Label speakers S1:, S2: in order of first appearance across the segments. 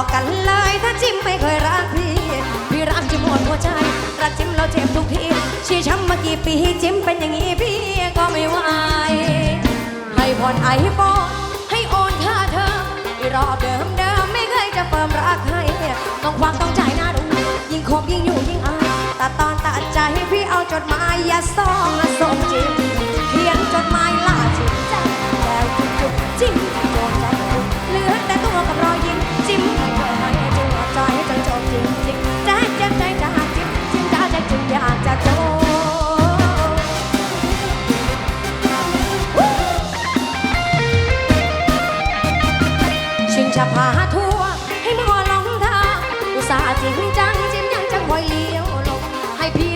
S1: อกกันเลย ถ้าจิ้มไม่เคยรักพี่ พี่รักจิ้มหมดหัวใจ รักจิ้มเราเจ็บทุกทีชี้ช้ำมากี่ปีจิ้มเป็นอย่างนี้พี่ก็ไม่ไหวให้ผ่อนไอ้ฟอให้โอนค่าเธอรอบเดิมเดิมไม่เคยจะเฟิร์มรักให้ต้องควักต้องจ่ายหน้าดูยิ่งคบยิ่งอยู่ยิ่งอายตัดตอนตัดใจพี่เอาจดหมายอย่าส่องส่งจิ้มเขียนจดหมายลาจิ้มแจ้งแล้วจุ๊บจิ้ม จะพาทัวร์ให้มอลองทางอุตส่าห์จริงจังจิ้มยังจังไวเลี้ยวลงให้พี่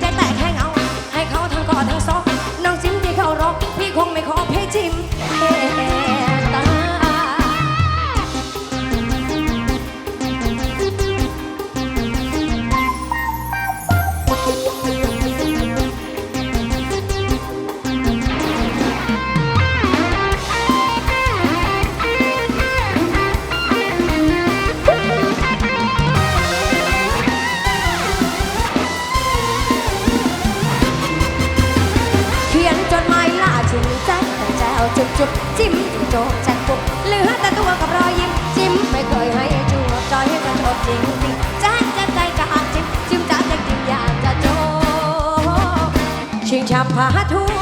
S1: บจุบจิ้มโจกแจนปุกเหลือแต่ตัวกับรอยยิ้มจิ้มไม่เคยให้จูบจอยให้กันอบจริงจริงจะให้จะใจจะหักจิ้มจิ้มจะจะกินอยากจะโจกชิงชับพาทัว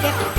S1: Yeah.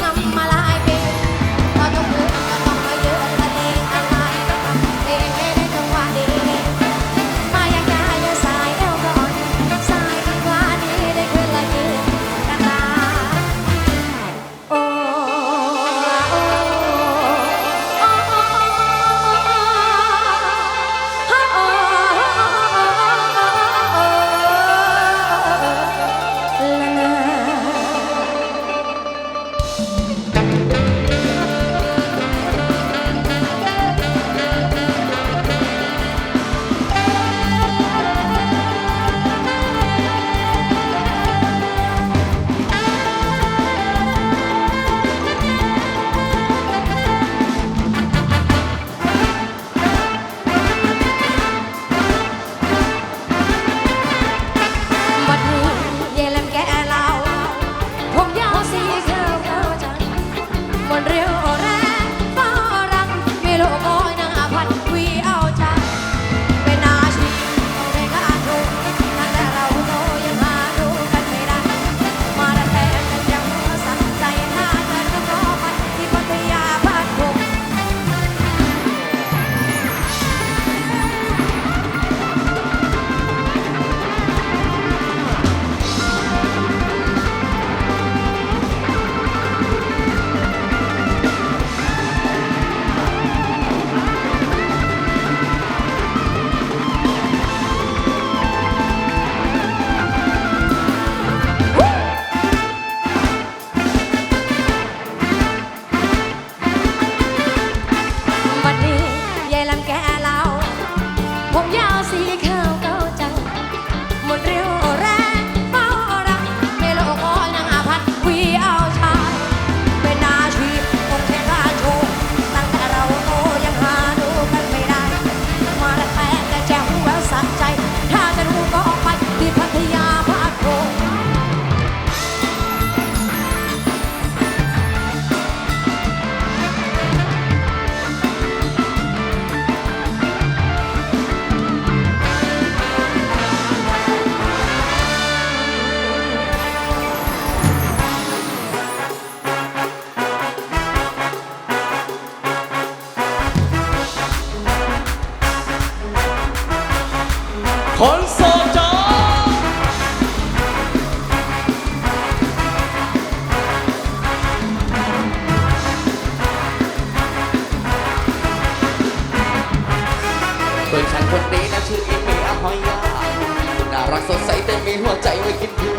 S1: รั
S2: กสดใสแต่มีหัวใจไม่คิ
S1: ดดี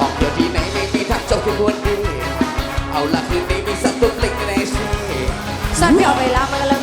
S1: ออกเที่ยวที่ไหนไม่มีทักเจ้าคุณวันดีเอาละคืนนี้มีสัก
S2: ตุ้
S1: มเล็กในชีสอนพี่ออกไปรับมันก็เริ่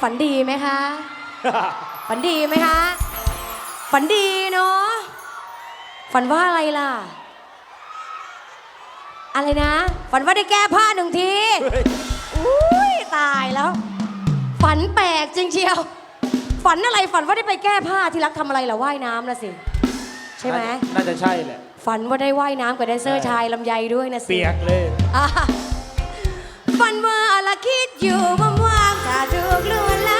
S1: ฝันดีไหมคะ ฝันดีไหมคะ ฝันดีเนาะ ฝันว่าอะไรล่ะ อะไรนะ ฝันว่าได้แก้ผ้าหนึ่งที อุ้ยตายแล้ว ฝันแปลกจริงเชียว ฝันอะไรฝันว่าได้ไปแก้ผ้าที่รักทำอะไรหรอว่ายน้ำนะสิ ใช่ไหม
S3: น่าจะใช่แหละ
S1: ฝันว่าได้ว่ายน้ำกับแดนเซอร์ชายลำไยด้วยนะสิ
S3: เปียกเลย
S1: ฝันว่า ละคิดอยู่ว่างๆถ้าถูกลวนลาม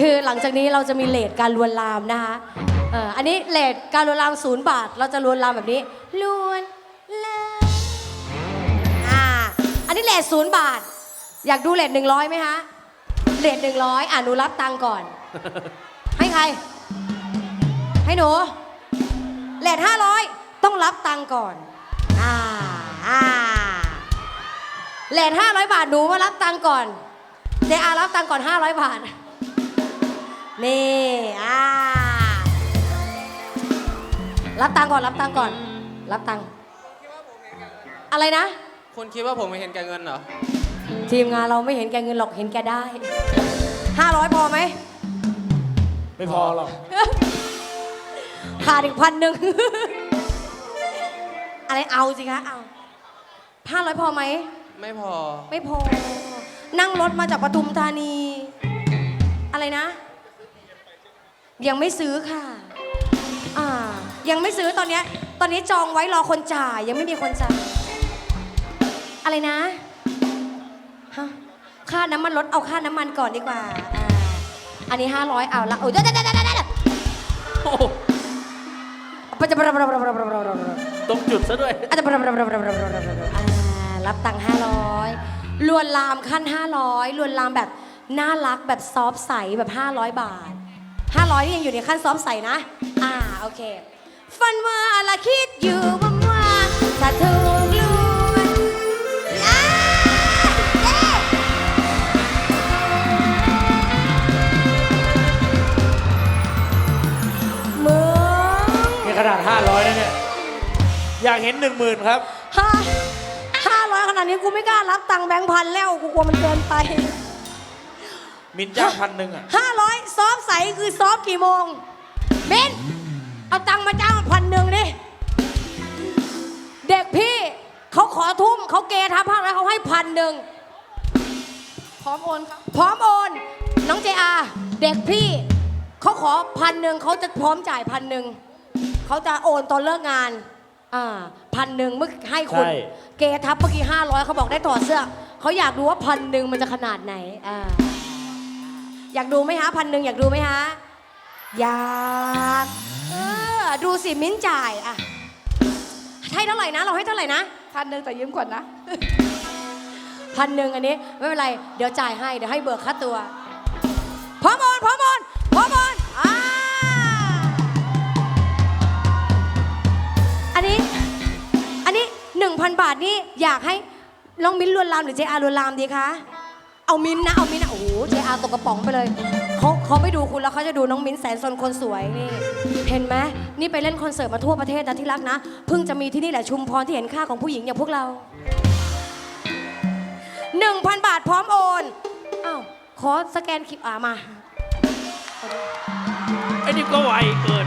S1: คือหลังจากนี้เราจะมีเลทการลวนลามนะคะเอออันนี้เลทการลวนลามศูนย์บาท เราจะลวนลามแบบนี้ลวนลามอ่าอันนี้เลทศูนย์บาท อยากดูเลทหนึ่งร้อยไหมคะเลทหนึ่งร้อยอ่านูรับตังก่อน ให้ใคร ให้หนูเลทห้าร้อยต้องรับตังก่อนอ่าอ่าเลทห้าร้อยบาทหนูมารับตังก่อนเจอารับตังก่อนห้าร้อยบาท นี่อ่ารับตังค์ก่อนรับตังค์ก่อน รับตังค์อะไรนะ
S3: คุณคิดว่าผมไม่เห็นแก่เงินเหรอ
S1: ทีมงานเราไม่เห็นแกเงินหรอกเห็นแกได้ห้าร้อยพอไหม
S2: ไม่พอหรอก
S1: ขาดอีกพันหนึ่ง อะไรเอาสิคะเอาห้าร้อยพอไหม
S3: ไม่พอ
S1: ไม่พอ นั่งรถมาจากปทุมธานี อะไรนะ ยังไม่ซื้อค่ะ อ่า ยังไม่ซื้อตอนเนี้ย ตอนนี้จองไว้รอคนจ่ายยังไม่มีคนจ่าย อะไรนะ ฮะ ค่าน้ำมันรถเอาค่าน้ำมันก่อนดีกว่า อ่า อันนี้ห้าร้อยเอาละโอ้ยเดี๋ยวเดี๋ยวเดี๋ยวเดี๋ยวเดี๋ยว
S2: โอ้โห
S1: ปะจะปะปะปะปะปะปะปะปะ
S2: ตรงจุดซะด้วย
S1: อาจจะอ่ารับตังค์ห้าร้อยลวนลามขั้นห้าร้อยลวนลามแบบน่ารักแบบซอฟต์ใสแบบห้าร้อยบาท ห้าร้อยนี่ยังอยู่ในขั้นซอฟต์ใสนะ อ่า โอเค ฟันว่าละคิดอยู่ว่าว่าถ้าถูกลวนอ่าเย้มึง
S2: นี่ขนาด 500นะเนี่ย อยากเห็น 1 0,000 ครับ
S1: ห้าห้าร้อยขนาดนี้กูไม่กล้ารับตังค์แบงค์พันแล้ว กูกลัวมันเกินไป
S2: มินจ้างพันหนึ่งอะ
S1: ห้าร้อยซอฟใสคือซอฟกี่โมงเบนเอาตังค์มาจ้างพันหนึ่งดิเด็กพี่เขาขอทุ่มเขาเกทับภาคแล้วเขาให้พันหนึ่งพร้อมโอนครับพร้อมโอนน้องเจอาเด็กพี่เขาขอพันหนึ่งเขาจะพร้อมจ่ายพันหนึ่งเขาจะโอนตอนเลิกงานอ่าพันหนึ่งเมื่อให้คุณ
S2: ใช่
S1: เกทับเมื่อกี้ห้าร้อยเขาบอกได้ถอดเสื้อเขาอยากดูว่าพันหนึ่งมันจะขนาดไหนอ่า อยากดูไหมฮะพันหนึ่งอยากดูไหมฮะอยากเออดูสิมิ้นจ่ายอะให้เท่าไหร่นะ เราให้เท่าไหร่นะ
S4: พันหนึ่งแต่ยืมก่อนนะ
S1: พันหนึ่งอันนี้ไม่เป็นไร เดี๋ยวจ่ายให้เดี๋ยวให้เบิกค่าตัวพร้อมโอนพร้อมโอนพร้อมโอนอ่าอันนี้อันนี้หนึ่งพันบาทนี่อยากให้น้องมิ้นลวนลามหรือเจอาลวนลามดีคะ เอามิ้นนะเอามิ้นนะโอ้โหเจอาตกกระป๋องไปเลยเขาเขาไม่ดูคุณแล้วเขาจะดูน้องมิ้นแสนสนคนสวยนี่เห็นไหมนี่ไปเล่นคอนเสิร์ตมาทั่วประเทศนะที่รักนะเพิ่งจะมีที่นี่แหละชุมพรที่เห็นค่าของผู้หญิงอย่างพวกเรา 1,000 บาทพร้อมโอนอ้าวขอสแกนคลิปอ่ามา
S2: ไอ้นี่ก็ไวเกิน